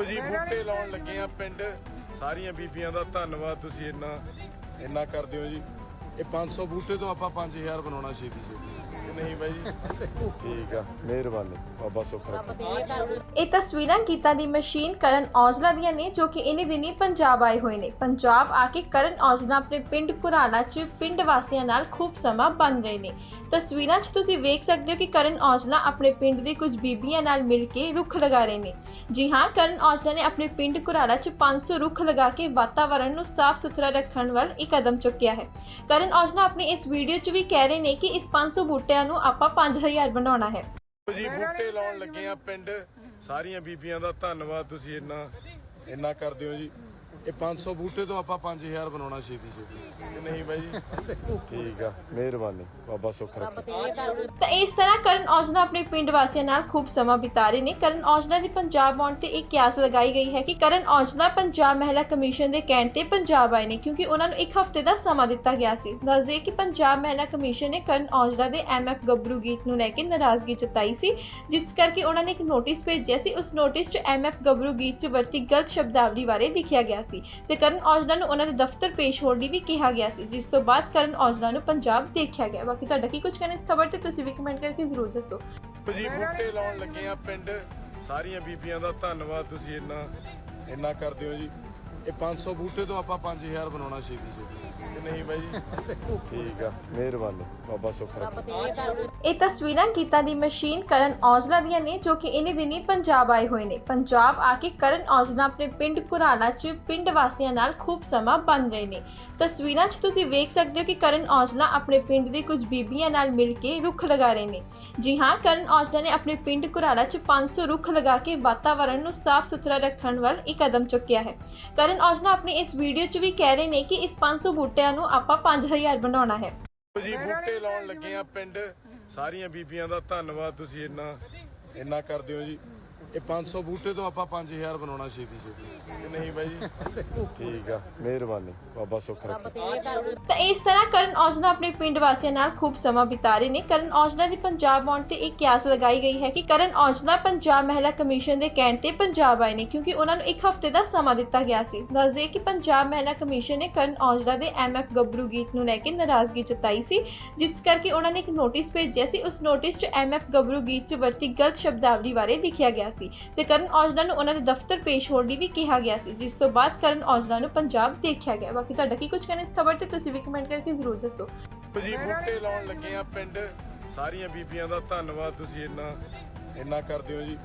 ਜੀ ਬੂਟੇ ਲਾਉਣ ਲੱਗੇ ਆ ਪਿੰਡ। ਸਾਰੀਆਂ ਬੀਬੀਆਂ ਦਾ ਧੰਨਵਾਦ ਤੁਸੀਂ ਇੰਨਾ ਇੰਨਾ ਕਰਦੇ ਹੋ ਜੀ। ਇਹ 500 ਬੂਟੇ ਤੋਂ ਆਪਾਂ 5000 ਬਣਾਉਣਾ ਛੇਤੀ ਛੇਤੀ ਨਹੀਂ ਬਾਈ ਠੀਕ ਆ, ਮਿਹਰਬਾਨੀ, ਬਾਬਾ ਸੁੱਖ ਰੱਖੇ। ਇਹ ਤਸਵੀਰਾਂ ਗੀਤਾਂ ਦੀ ਮਸ਼ੀਨ ਕਰਨ ਔਜਲਾ ਦੀਆਂ ਨੇ, ਜੋ ਕਿ ਇਨੀ ਦਿਨੀ ਪੰਜਾਬ ਆਏ ਹੋਏ ਨੇ। ਪੰਜਾਬ ਆ ਕੇ ਕਰਨ ਔਜਲਾ ਆਪਣੇ ਪਿੰਡ ਕੁਰਾਲਾ 'ਚ ਪਿੰਡ ਵਾਸੀਆਂ ਨਾਲ ਖੂਬ ਸਮਾਂ ਬਣ ਰਹੇ ਨੇ। ਤਸਵੀਰਾਂ 'ਚ ਤੁਸੀਂ ਵੇਖ ਸਕਦੇ ਹੋ ਕਿ ਕਰਨ ਔਜਲਾ ਆਪਣੇ ਪਿੰਡ ਦੀ ਕੁਝ ਬੀਬੀਆਂ ਨਾਲ ਮਿਲ ਕੇ ਰੁੱਖ ਲਗਾ ਰਹੇ ਨੇ। ਜੀ ਹਾਂ, ਕਰਨ ਔਜਲਾ ਨੇ ਆਪਣੇ ਪਿੰਡ ਕੁਰਾਲਾ 'ਚ 500 ਰੁੱਖ ਲਗਾ ਕੇ ਵਾਤਾਵਰਣ ਨੂੰ ਸਾਫ਼ ਸੁਥਰਾ ਰੱਖਣ ਵੱਲ ਇੱਕ ਕਦਮ ਚੁੱਕਿਆ ਹੈ। ਕਰਨ ਔਜਲਾ ਆਪਣੀ ਇਸ ਵੀਡੀਓ 'ਚ ਵੀ ਕਹਿ ਰਹੇ ਨੇ ਕਿ ਇਸ 500 ਬੂਟਿਆਂ ਨੂੰ ਆਪਾਂ 5000 ਬਣਾਉਣਾ ਹੈ। ਜੀ, ਬੂਟੇ ਲਾਉਣ ਲੱਗੇ ਆ ਪਿੰਡ। ਸਾਰੀਆਂ ਬੀਬੀਆਂ ਦਾ ਧੰਨਵਾਦ ਤੁਸੀਂ ਇੰਨਾ ਇੰਨਾ ਕਰਦੇ ਹੋ ਜੀ। ਇਹ 500 ਬੂਟੇ ਤੋਂ ਆਪਾਂ 5000 ਬਣਾਉਣਾ ਛੇਤੀ ਛੇਤੀ। ਨਹੀਂ ਬਾਈ? ਜੀ ਠੀਕ ਆ, ਮਿਹਰਬਾਨੀ, ਬਾਬਾ ਸੁੱਖ ਰੱਖੇ। ਤਾਂ ਇਸ ਤਰ੍ਹਾਂ ਕਰਨ ਔਜਲਾ ਆਪਣੇ ਪਿੰਡ ਵਾਸੀਆਂ ਨਾਲ ਖੂਬ ਸਮਾਂ ਬਿਤਾ ਰਹੇ ਨੇ। ਕਰਨ ਔਜਲਾ ਦੀ ਪੰਜਾਬ ਆਉਣ ਤੇ ਇੱਕ ਕਿਆਸ ਲਗਾਈ ਗਈ ਹੈ ਕਿ ਕਰਨ ਔਜਲਾ ਪੰਜਾਬ ਮਹਿਲਾ ਕਮਿਸ਼ਨ ਦੇ ਕਹਿਣ ਤੇ ਪੰਜਾਬ ਆਏ ਨੇ, ਕਿਉਂਕਿ ਉਹਨਾਂ ਨੂੰ ਇੱਕ ਹਫ਼ਤੇ ਦਾ ਸਮਾਂ ਦਿੱਤਾ ਗਿਆ ਸੀ। ਦੱਸਦੇ ਕਿ ਪੰਜਾਬ ਮਹਿਲਾ ਕਮਿਸ਼ਨ ਨੇ ਕਰਨ ਔਜਲਾ ਦੇ ਐਮਐਫ ਗੱਭਰੂ ਗੀਤ ਨੂੰ ਲੈ ਕੇ ਨਾਰਾਜ਼ਗੀ ਜਤਾਈ ਸੀ, ਜਿਸ ਕਰਕੇ ਉਹਨਾਂ ਨੇ ਇੱਕ ਨੋਟਿਸ ਭੇਜਿਆ ਸੀ। ਉਸ ਨੋਟਿਸ 'ਚ ਐਮਐਫ ਗੱਭਰੂ ਗੀਤ 'ਚ ਵਰਤੀ ਗਲਤ ਸ਼ਬਦਾਵਲੀ ਬਾਰੇ ਲਿਖਿਆ ਗਿਆ ਸੀ ਤੇ ਕਰਨ ਔਜਲਾ ਨੂੰ ਉਹਨਾਂ ਦੇ ਦਫ਼ਤਰ ਪੇਸ਼ ਹੋਣ ਲਈ ਵੀ ਕਿਹਾ ਗਿਆ ਸੀ, ਜਿਸ ਤੋਂ ਬਾਅਦ ਕਰਨ ਔਜਲਾ ਨੂੰ ਪੰਜਾਬ ਦੇਖਿਆ ਗਿਆ। ਬਾਕੀ ਤੁਹਾਡਾ ਕੀ ਕੁਝ ਕਹਿਣਾ ਇਸ ਖਬਰ ਤੇ, ਤੁਸੀਂ ਵੀ ਕਮੈਂਟ ਕਰਕੇ ਜ਼ਰੂਰ ਦੱਸੋ। ਜੀ ਬੂਟੇ ਲਾਉਣ ਲੱਗੇ ਆ ਪਿੰਡ। ਸਾਰੀਆਂ ਬੀਬੀਆਂ ਦਾ ਧੰਨਵਾਦ ਤੁਸੀਂ ਇੰਨਾ ਇੰਨਾ ਕਰਦੇ ਹੋ ਜੀ। ਇਹ 500 ਬੂਟੇ ਤੋਂ ਆਪਾਂ 5000 ਬਣਾਉਣਾ ਛੇਤੀ ਛੇਤੀ। ਨਹੀਂ ਬਾਈ ਜੀ? ਠੀਕ ਆ, ਮਿਹਰਬਾਨੀ, ਬਾਬਾ ਸੁੱਖ ਰੱਖੇ। ਇਹ ਤਸਵੀਰਾਂ ਗੀਤਾਂ ਦੀ ਮਸ਼ੀਨ ਕਰਨ ਔਜਲਾ ਦੀਆਂ ਨੇ, ਜੋ ਕਿ ਇਨੀ ਦਿਨੀ ਪੰਜਾਬ ਆਏ ਹੋਏ ਨੇ। ਪੰਜਾਬ ਆ ਕੇ ਕਰਨ ਔਜਲਾ ਆਪਣੇ ਪਿੰਡ ਕੁਰਾਲਾ 'ਚ ਪਿੰਡ ਵਾਸੀਆਂ ਨਾਲ ਖੂਬ ਸਮਾਂ ਬਣ ਰਹੇ ਨੇ। ਤਸਵੀਰਾਂ 'ਚ ਤੁਸੀਂ ਵੇਖ ਸਕਦੇ ਹੋ ਕਿ ਕਰਨ ਔਜਲਾ ਆਪਣੇ ਪਿੰਡ ਦੀ ਕੁਝ ਬੀਬੀਆਂ ਨਾਲ ਮਿਲ ਕੇ ਰੁੱਖ ਲਗਾ ਰਹੇ ਨੇ। ਜੀ ਹਾਂ, ਕਰਨ ਔਜਲਾ ਨੇ ਆਪਣੇ ਪਿੰਡ ਕੁਰਾਲਾ 'ਚ 500 ਰੁੱਖ ਲਗਾ ਕੇ ਵਾਤਾਵਰਣ ਨੂੰ ਸਾਫ਼ ਸੁਥਰਾ ਰੱਖਣ ਵੱਲ ਇੱਕ ਕਦਮ ਚੁੱਕਿਆ ਹੈ। ਕਰਨ ਔਜਲਾ ਆਪਣੀ ਇਸ ਵੀਡੀਓ 'ਚ ਵੀ ਕਹਿ ਰਹੇ ਨੇ ਕਿ ਇਸ 500 ਬੂਟਿਆਂ ਨੂੰ ਆਪਾਂ 5000 ਬਣਾਉਣਾ ਹੈ। ਜੀ, ਬੂਟੇ ਲਾਉਣ ਲੱਗੇ ਆ ਪਿੰਡ। ਸਾਰੀਆਂ ਬੀਬੀਆਂ ਦਾ ਧੰਨਵਾਦ ਤੁਸੀਂ ਇੰਨਾ ਇੰਨਾ ਕਰਦੇ ਹੋ ਜੀ। ਇਹ 500 ਬੂਟੇ ਤੋਂ ਆਪਾਂ 5000 ਬਣਾਉਣਾ ਛੇਤੀ ਛੇਤੀ। ਨਹੀਂ ਬਾਈ? ਜੀ ਠੀਕ ਆ, ਮਿਹਰਬਾਨੀ, ਬਾਬਾ ਸੁੱਖ ਰੱਖੇ। ਤਾਂ ਇਸ ਤਰ੍ਹਾਂ ਕਰਨ ਔਜਲਾ ਆਪਣੇ ਪਿੰਡ ਵਾਸੀਆਂ ਨਾਲ ਖੂਬ ਸਮਾਂ ਬਿਤਾ ਰਹੇ ਨੇ। ਕਰਨ ਔਜਲਾ ਦੀ ਪੰਜਾਬ ਆਉਣ ਤੇ ਇੱਕ ਕਿਆਸ ਲਗਾਈ ਗਈ ਹੈ ਕਿ ਕਰਨ ਔਜਲਾ ਪੰਜਾਬ ਮਹਿਲਾ ਕਮਿਸ਼ਨ ਦੇ ਕਹਿਣ ਤੇ ਪੰਜਾਬ ਆਏ ਨੇ, ਕਿਉਂਕਿ ਉਹਨਾਂ ਨੂੰ ਇੱਕ ਹਫ਼ਤੇ ਦਾ ਸਮਾਂ ਦਿੱਤਾ ਗਿਆ ਸੀ। ਦੱਸਦੇ ਕਿ ਪੰਜਾਬ ਮਹਿਲਾ ਕਮਿਸ਼ਨ ਨੇ ਕਰਨ ਔਜਲਾ ਦੇ ਐਮਐਫ ਗੱਭਰੂ ਗੀਤ ਨੂੰ ਲੈ ਕੇ ਨਾਰਾਜ਼ਗੀ ਜਤਾਈ ਸੀ, ਜਿਸ ਕਰਕੇ ਉਹਨਾਂ ਨੇ ਇੱਕ ਨੋਟਿਸ ਭੇਜਿਆ ਸੀ। ਉਸ ਨੋਟਿਸ 'ਚ ਐਮਐਫ ਗੱਭਰੂ ਗੀਤ 'ਚ ਵਰਤੀ ਗਲਤ ਸ਼ਬਦਾਵਲੀ ਬਾਰੇ ਲਿਖਿਆ ਗਿਆ ਸੀ ਤੇ ਕਰਨ ਔਜਲਾ ਨੂੰ ਉਹਨਾਂ ਦੇ ਦਫ਼ਤਰ ਪੇਸ਼ ਹੋਣ ਲਈ ਵੀ ਕਿਹਾ ਗਿਆ ਸੀ ਜਿਸ ਤੋਂ ਬਾਅਦ ਕਰਨ ਔਜਲਾ ਨੂੰ ਪੰਜਾਬ ਦੇਖਿਆ ਗਿਆ। ਬਾਕੀ ਤੁਹਾਡਾ ਕੀ ਕੁਝ ਕਹਿਣਾ ਇਸ ਖਬਰ ਤੇ ਤੁਸੀਂ ਵੀ ਕਮੈਂਟ ਕਰਕੇ ਜ਼ਰੂਰ ਦੱਸੋ। ਜੀ ਬੂਟੇ ਲਾਉਣ ਲੱਗੇ ਆ ਪਿੰਡ। ਸਾਰੀਆਂ ਬੀਬੀਆਂ ਦਾ ਧੰਨਵਾਦ ਤੁਸੀਂ ਇੰਨਾ ਇੰਨਾ ਕਰਦੇ ਹੋ ਜੀ।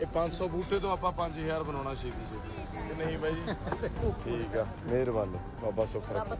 ਇਹ 500 ਬੂਟੇ ਤੋਂ ਆਪਾਂ 5000 ਬਣਾਉਣਾ ਛੇਤੀ ਛੇਤੀ। ਕਿ ਨਹੀਂ ਬਾਈ ਜੀ? ਠੀਕ ਆ ਮਿਹਰਬਾਨੀ ਬਾਬਾ ਸੁੱਖ ਰੱਖੇ।